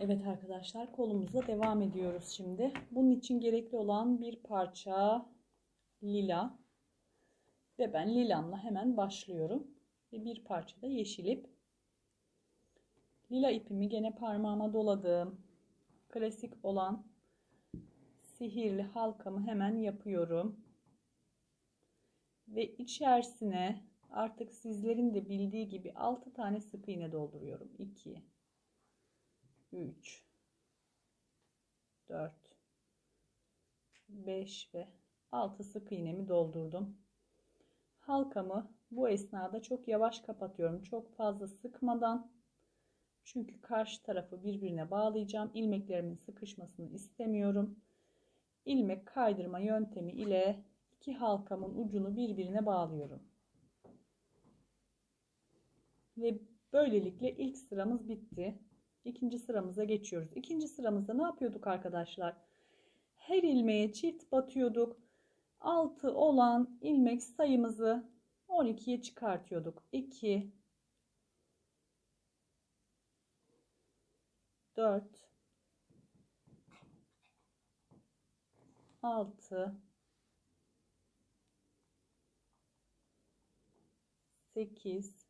Evet arkadaşlar kolumuzla devam ediyoruz şimdi. Bunun için gerekli olan bir parça lila ve ben lilamla hemen başlıyorum. Ve bir parça da yeşil ip. Lila ipimi gene parmağıma doladım. Klasik olan sihirli halkamı hemen yapıyorum. Ve içerisine artık sizlerin de bildiği gibi 6 tane sık iğne dolduruyorum. 2 3 4 5 ve 6 sık iğnemi doldurdum. Halkamı bu esnada çok yavaş kapatıyorum. Çok fazla sıkmadan. Çünkü karşı tarafı birbirine bağlayacağım. İlmeklerimin sıkışmasını istemiyorum. İlmek kaydırma yöntemi ile iki halkamın ucunu birbirine bağlıyorum. Ve böylelikle ilk sıramız bitti. İkinci sıramıza geçiyoruz. İkinci sıramızda ne yapıyorduk arkadaşlar? Her ilmeğe çift batıyorduk. 6 olan ilmek sayımızı 12'ye çıkartıyorduk. 2 4 6 8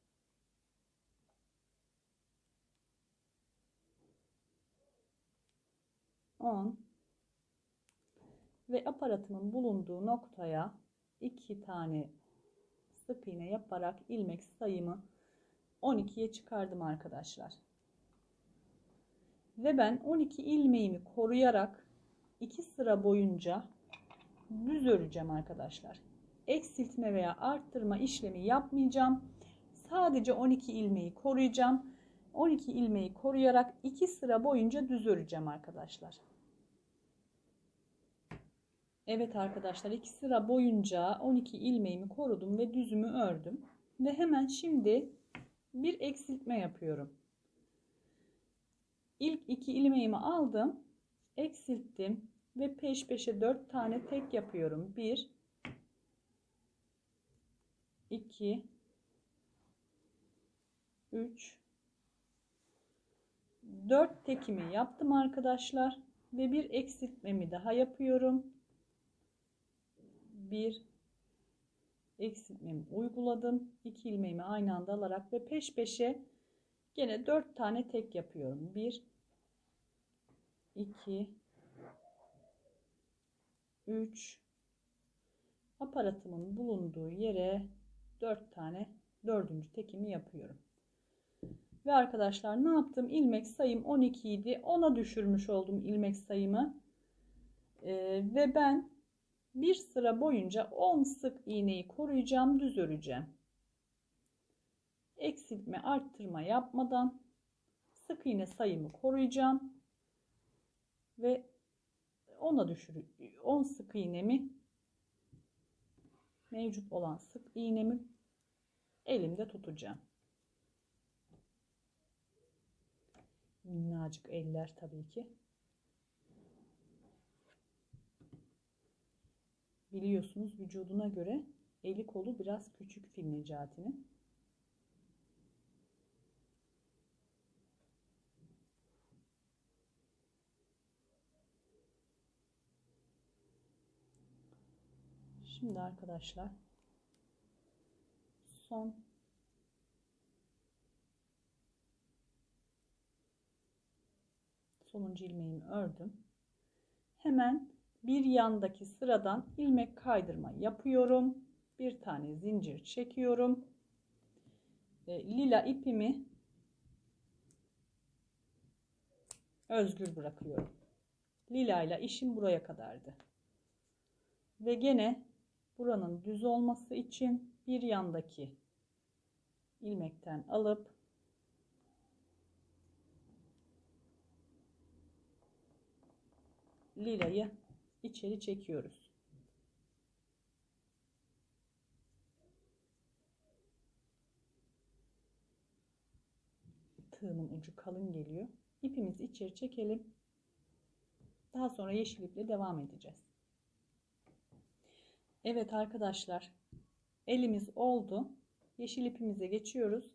10 ve aparatımın bulunduğu noktaya iki tane sık iğne yaparak ilmek sayımı 12'ye çıkardım arkadaşlar. Ve ben 12 ilmeğimi koruyarak iki sıra boyunca düz öreceğim arkadaşlar. Eksiltme veya arttırma işlemi yapmayacağım. Sadece 12 ilmeği koruyacağım. 12 ilmeği koruyarak iki sıra boyunca düz öreceğim arkadaşlar. Evet arkadaşlar iki sıra boyunca 12 ilmeğimi korudum ve düzümü ördüm. Ve hemen şimdi bir eksiltme yapıyorum. İlk iki ilmeğimi aldım. Eksilttim. Ve peş peşe 4 tane tek yapıyorum. 1 2 3 4 tekimi yaptım arkadaşlar. Ve bir eksiltmemi daha yapıyorum bir eksiltmemi uyguladım. 2 ilmeğimi aynı anda alarak ve peş peşe gene 4 tane tek yapıyorum. 1 2 3 aparatımın bulunduğu yere 4 tane dördüncü tekimi yapıyorum. Ve arkadaşlar ne yaptım? İlmek sayım 12 idi. 10'a düşürmüş oldum ilmek sayımı. Ee, ve ben bir sıra boyunca 10 sık iğneyi koruyacağım düz öreceğim. Eksiltme arttırma yapmadan sık iğne sayımı koruyacağım ve 10'a düşür 10 sık iğnemi mevcut olan sık iğnemi elimde tutacağım. Minnacık eller tabii ki biliyorsunuz vücuduna göre eli kolu biraz küçük fil Necati'nin. Şimdi arkadaşlar son sonuncu ilmeğimi ördüm. Hemen bir yandaki sıradan ilmek kaydırma yapıyorum. Bir tane zincir çekiyorum. E, lila ipimi özgür bırakıyorum. Lila ile işim buraya kadardı. Ve gene buranın düz olması için bir yandaki ilmekten alıp lilayı içeri çekiyoruz. Tığımın ucu kalın geliyor. İpimizi içeri çekelim. Daha sonra yeşil iple devam edeceğiz. Evet arkadaşlar elimiz oldu. Yeşil ipimize geçiyoruz.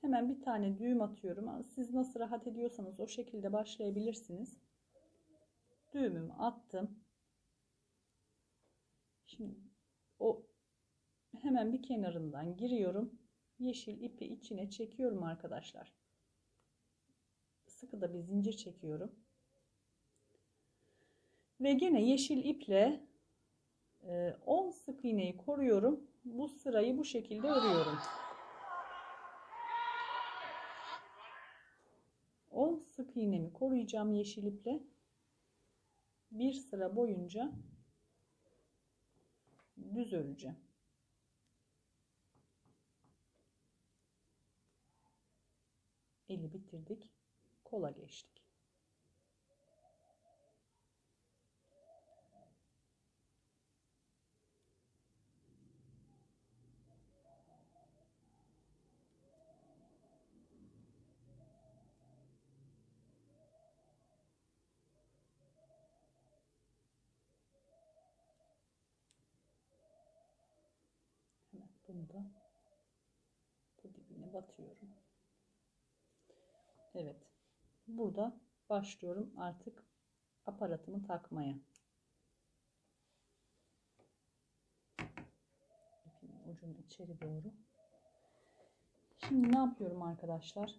Hemen bir tane düğüm atıyorum. Siz nasıl rahat ediyorsanız o şekilde başlayabilirsiniz. Düğümümü attım. Şimdi o hemen bir kenarından giriyorum. Yeşil ipi içine çekiyorum arkadaşlar. Sıkı da bir zincir çekiyorum. Ve gene yeşil iple 10 e, sık iğneyi koruyorum. Bu sırayı bu şekilde örüyorum. 10 sık iğnemi koruyacağım yeşil iple. Bir sıra boyunca düz öreceğim. Eli bitirdik. Kola geçtik. Bunu da bu dibine batıyorum. Evet. Burada başlıyorum artık aparatımı takmaya. İpin ucunu içeri doğru. Şimdi ne yapıyorum arkadaşlar?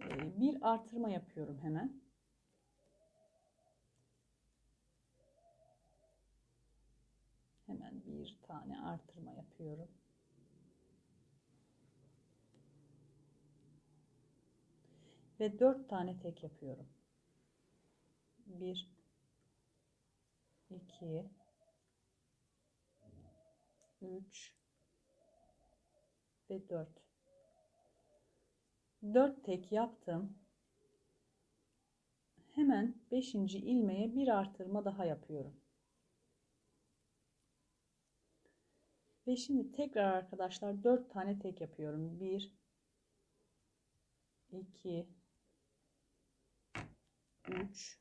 Ee, bir artırma yapıyorum. Hemen bir tane artırma yapıyorum. Ve dört tane tek yapıyorum. Bir, iki, üç ve dört. Dört tek yaptım. Hemen beşinci ilmeğe bir artırma daha yapıyorum. Ve şimdi tekrar arkadaşlar 4 tane tek yapıyorum. 1 2 3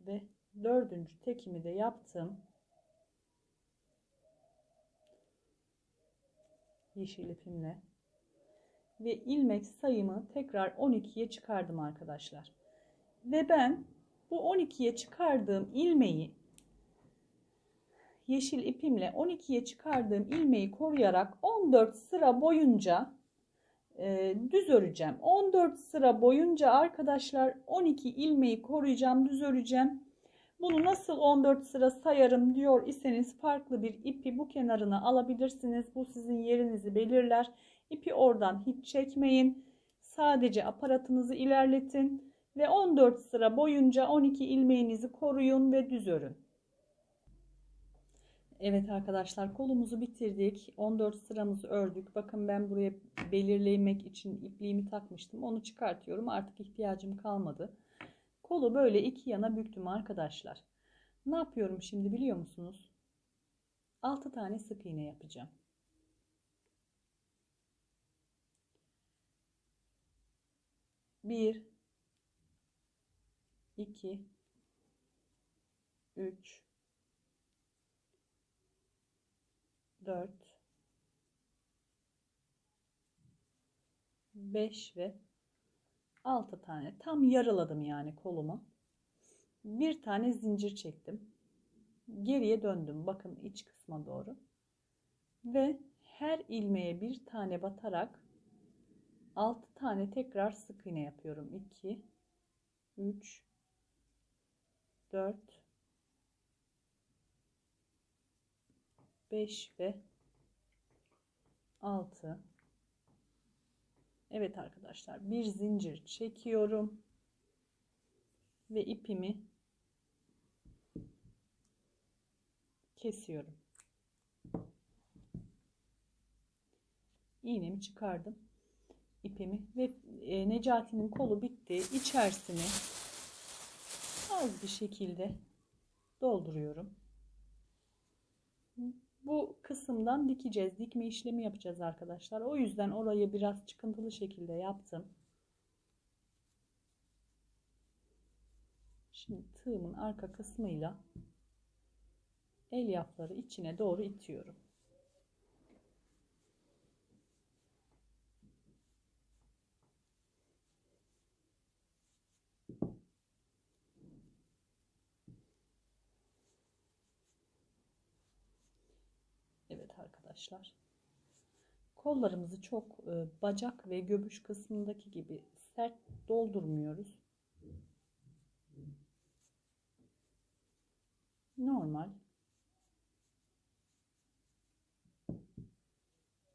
ve dördüncü tekimi de yaptım. Yeşil ipimle. Ve ilmek sayımı tekrar 12'ye çıkardım arkadaşlar. Ve ben bu 12'ye çıkardığım ilmeği yeşil ipimle 12'ye çıkardığım ilmeği koruyarak 14 sıra boyunca e, düz öreceğim. 14 sıra boyunca arkadaşlar 12 ilmeği koruyacağım, düz öreceğim. Bunu nasıl 14 sıra sayarım diyor iseniz farklı bir ipi bu kenarına alabilirsiniz. Bu sizin yerinizi belirler. İpi oradan hiç çekmeyin. Sadece aparatınızı ilerletin ve 14 sıra boyunca 12 ilmeğinizi koruyun ve düz örün. Evet arkadaşlar kolumuzu bitirdik. 14 sıramızı ördük. Bakın ben buraya belirlemek için ipliğimi takmıştım. Onu çıkartıyorum. Artık ihtiyacım kalmadı. Kolu böyle iki yana büktüm arkadaşlar. Ne yapıyorum şimdi biliyor musunuz? 6 tane sık iğne yapacağım. Bir, iki, üç, 4 5 ve 6 tane. Tam yarıladım yani kolumu bir tane zincir çektim. Geriye döndüm. Bakın iç kısma doğru. Ve her ilmeğe bir tane batarak 6 tane tekrar sık iğne yapıyorum. 2 3 4 5 ve 6 Evet arkadaşlar bir zincir çekiyorum ve ipimi kesiyorum. İğnemi çıkardım ipimi ve e, Necati'nin kolu bitti. İçerisini az bir şekilde dolduruyorum bu kısımdan dikeceğiz. Dikme işlemi yapacağız arkadaşlar. O yüzden orayı biraz çıkıntılı şekilde yaptım. Şimdi tığımın arka kısmıyla el yapları içine doğru itiyorum. Arkadaşlar. Kollarımızı çok e, bacak ve göbüş kısmındaki gibi sert doldurmuyoruz. Normal.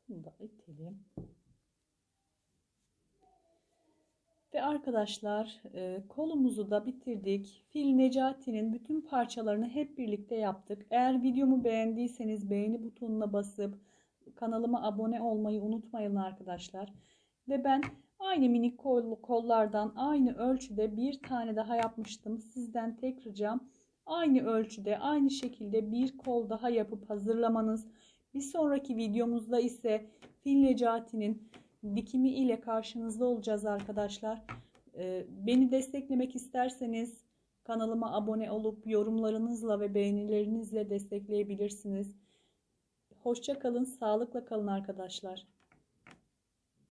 Bunu da itelim. Ve arkadaşlar e, kolumuzu da bitirdik. Fil Necati'nin bütün parçalarını hep birlikte yaptık. Eğer videomu beğendiyseniz beğeni butonuna basıp kanalıma abone olmayı unutmayın arkadaşlar. Ve ben aynı minik kol, kollardan aynı ölçüde bir tane daha yapmıştım. Sizden tek ricam aynı ölçüde aynı şekilde bir kol daha yapıp hazırlamanız. Bir sonraki videomuzda ise Fil Necati'nin dikimi ile karşınızda olacağız arkadaşlar. Ee, beni desteklemek isterseniz kanalıma abone olup yorumlarınızla ve beğenilerinizle destekleyebilirsiniz. Hoşça kalın, sağlıkla kalın arkadaşlar.